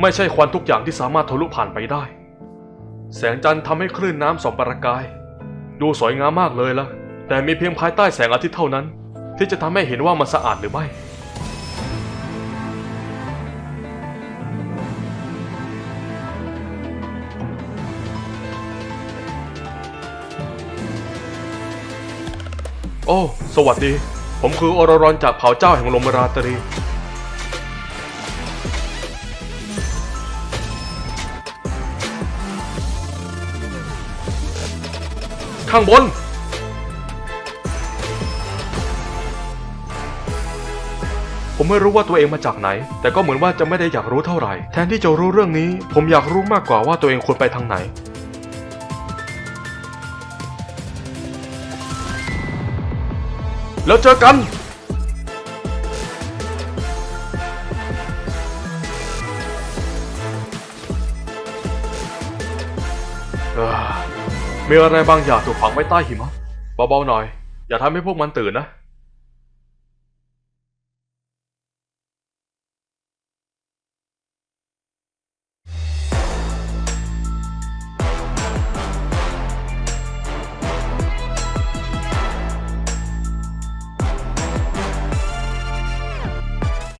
ไม่ใช่ควันทุกอย่างที่สามารถทะลุผ่านไปได้ แสงจันทร์ทำให้คลื่นน้ำส่องประกาย ดูสวยงามมากเลยละแต่มีเพียงภายใต้แสงอาทิตย์เท่านั้น ที่จะทำให้เห็นว่ามันสะอาดหรือไม่ โอ้ สวัสดี ผมคืออรรอนจากเผ่าเจ้าแห่งลมราตรี ข้างบน ผมไม่รู้ว่าตัวเองมาจากไหน แต่ก็เหมือนว่าจะไม่ได้อยากรู้เท่าไหร่ แทนที่จะรู้เรื่องนี้ ผมอยากรู้มากกว่าว่าตัวเองควรไปทางไหนแล้วเจอกันเออ มีอะไรบางอย่างถูกฝังไว้ใต้หิมะเบาๆหน่อย อย่าทำให้พวกมันตื่นนะ